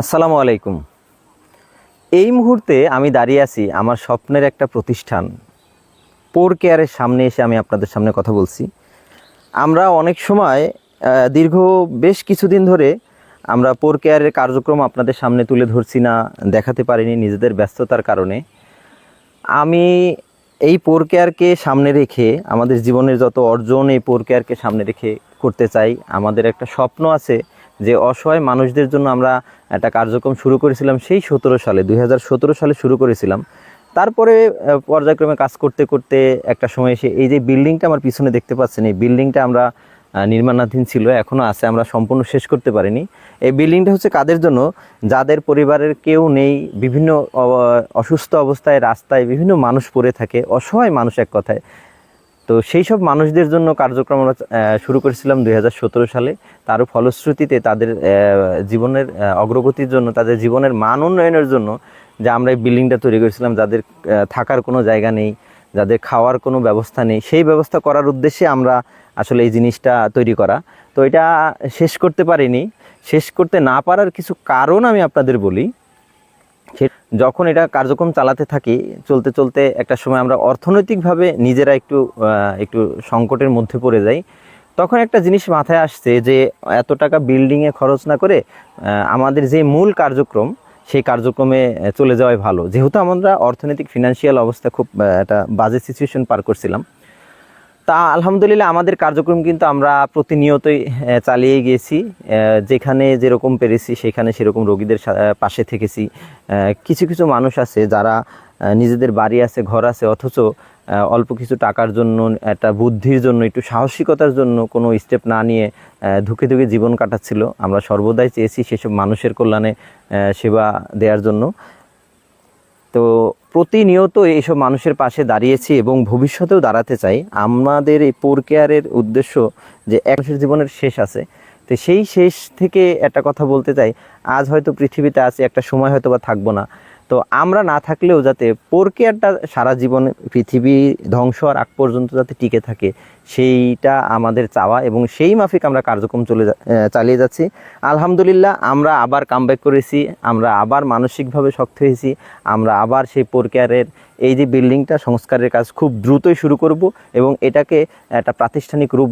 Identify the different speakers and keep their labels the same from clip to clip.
Speaker 1: আসসালামু আলাইকুম। এই মুহূর্তে আমি দাঁড়িয়ে আছি আমার স্বপ্নের একটা প্রতিষ্ঠান। পোর কেয়ারের সামনে এসে আমি আপনাদের সামনে কথা বলছি। আমরা অনেক সময় দীর্ঘ বেশ কিছুদিন ধরে আমরা পোর কেয়ারের কার্যক্রম আপনাদের সামনে তুলে ধরছি না, দেখাতে পারিনি নিজেদের ব্যস্ততার কারণে। আমি এই পোর কেয়ারকে সামনে রেখে, আমাদের জীবনের যত অর্জন এই পোর কেয়ারকে সামনে রেখে করতে চাই, আমাদের একটা স্বপ্ন আছে যে অসহায় মানুষদের জন্য আমরা একটা কার্যক্রম শুরু করেছিলাম সেই সতেরো সালে দু হাজার সতেরো সালে শুরু করেছিলাম। তারপরে পর্যায়ক্রমে কাজ করতে করতে একটা সময় এসে এই যে বিল্ডিংটা আমার পিছনে দেখতে পাচ্ছেন, এই বিল্ডিংটা আমরা নির্মাণাধীন ছিল এখনও আছে, আমরা সম্পূর্ণ শেষ করতে পারিনি। এই বিল্ডিংটা হচ্ছে কাদের জন্য? যাদের পরিবারের কেউ নেই, বিভিন্ন অসুস্থ অবস্থায় রাস্তায় বিভিন্ন মানুষ পড়ে থাকে, অসহায় মানুষ এক কথায়। তো সেই সব মানুষদের জন্য কার্যক্রম আমরা শুরু করেছিলাম দু হাজার সতেরো সালে। তারও ফলশ্রুতিতে তাদের জীবনের অগ্রগতির জন্য, তাদের জীবনের মান উন্নয়নের জন্য যে আমরা এই বিল্ডিংটা তৈরি করেছিলাম, যাদের থাকার কোনো জায়গা নেই, যাদের খাওয়ার কোনো ব্যবস্থা নেই, সেই ব্যবস্থা করার উদ্দেশ্যে আমরা আসলে এই জিনিসটা তৈরি করা। তো এটা শেষ করতে পারিনি। শেষ করতে না পারার কিছু কারণ আমি আপনাদের বলি। যখন এটা কার্যক্রম চালাতে থাকি, চলতে চলতে একটা সময় আমরা অর্থনৈতিকভাবে নিজেরা একটু একটু সংকটের মধ্যে পড়ে যাই, তখন একটা জিনিস মাথায় আসছে যে, এত টাকা বিল্ডিংয়ে খরচ না করে আমাদের যে মূল কার্যক্রম, সেই কার্যক্রমে চলে যাওয়াই ভালো। যেহেতু আমরা অর্থনৈতিক ফিনান্সিয়াল অবস্থা খুব একটা বাজে সিচুয়েশন পার করছিলাম তা আলহামদুলিল্লাহ আমাদের কার্যক্রম কিন্তু আমরা প্রতিনিয়তই চালিয়ে গিয়েছি। যেখানে যেরকম পেরেছি, সেখানে সেরকম রোগীদের পাশে থেকেছি। কিছু কিছু মানুষ আছে যারা নিজেদের বাড়ি আছে, ঘর আছে, অথচ অল্প কিছু টাকার জন্য, একটা বুদ্ধির জন্য, একটু সাহসিকতার জন্য কোনো স্টেপ না নিয়ে ধুকে ধুকে জীবন কাটাচ্ছিল। আমরা সর্বদাই চেয়েছি সেসব মানুষের কল্যাণে সেবা দেওয়ার জন্য। তো প্রতিনিয়ত এইসব মানুষের পাশে দাঁড়িয়েছি এবং ভবিষ্যতেও দাঁড়াতে চাই। আমাদের এই পোর কেয়ারের উদ্দেশ্য যে এক জীবনের শেষ আছে। তো সেই শেষ থেকে একটা কথা বলতে চাই, আজ হয়তো পৃথিবীতে আছে, একটা সময় হয়তো বা থাকব না। তো আমরা না থাকলেও যাতে পোর কেয়ারটা সারা জীবন পৃথিবী ধ্বংস হওয়ার আগ পর্যন্ত যাতে টিকে থাকে সেইটা আমাদের চাওয়া এবং সেই মাফিক আমরা কার্যক্রম চলে চালিয়ে যাচ্ছি। আলহামদুলিল্লাহ, আমরা আবার কামব্যাক করেছি, আমরা আবার মানসিকভাবে শক্ত হয়েছি, আমরা আবার সেই পোরকেয়ারের এই যে বিল্ডিংটা সংস্কারের কাজ খুব দ্রুতই শুরু করব এবং এটাকে একটা প্রাতিষ্ঠানিক রূপ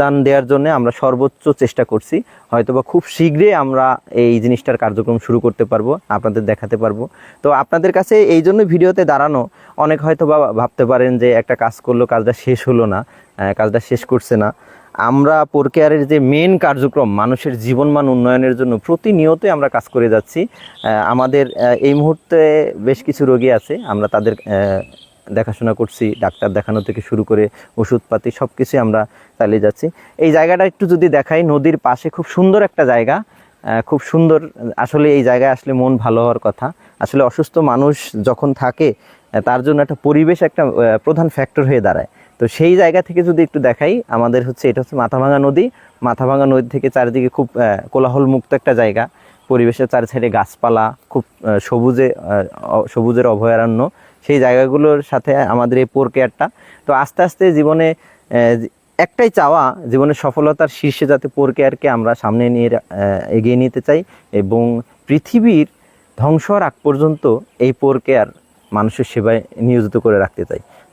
Speaker 1: দান দেওয়ার জন্য আমরা সর্বোচ্চ চেষ্টা করছি। হয়তোবা খুব শীঘ্রই আমরা এই জিনিসটার কার্যক্রম শুরু করতে পারব, আপনাদের দেখাতে পারব। তো আপনাদের কাছে এই জন্য ভিডিওতে দাঁড়ানো, অনেক হয়তো বা ভাবতে পারেন যে একটা কাজ করল, কাজটা শেষ হলো না। কাজটা শেষ করছে না। আমরা পোরকেয়ারের যে মেন কার্যক্রম, মানুষের জীবনমান উন্নয়নের জন্য প্রতিনিয়তই আমরা কাজ করে যাচ্ছি। আমাদের এই মুহূর্তে বেশ কিছু রোগী আছে, আমরা তাদের দেখাশোনা করছি, ডাক্তার দেখানো থেকে শুরু করে ওষুধপাতি সব কিছুই আমরা চালিয়ে যাচ্ছি। এই জায়গাটা একটু যদি দেখাই, নদীর পাশে খুব সুন্দর একটা জায়গা খুব সুন্দর, আসলে এই জায়গায় আসলে মন ভালো হওয়ার কথা। আসলে অসুস্থ মানুষ যখন থাকে তার জন্য একটা পরিবেশ একটা প্রধান ফ্যাক্টর হয়ে দাঁড়ায়। তো সেই জায়গা থেকে যদি একটু দেখাই, আমাদের হচ্ছে এটা হচ্ছে মাথাভাঙা নদী। মাথাভাঙা নদী থেকে চারিদিকে খুব কোলাহল মুক্ত একটা জায়গা। পরিবেশের চারি সাইডে গাছপালা, খুব সবুজে সবুজের অভয়ারণ্য। সেই জায়গাগুলোর সাথে আমাদের এই পোর কেয়ারটা তো আস্তে আস্তে জীবনে একটাই চাওয়া, জীবনের সফলতার শীর্ষে যাতে পোর কেয়ারকে আমরা সামনে নিয়ে এগিয়ে নিতে চাই এবং পৃথিবীর ধ্বংস হওয়ার আগ পর্যন্ত এই পোর কেয়ার মানুষের সেবায় নিয়োজিত করে রাখতে চাই।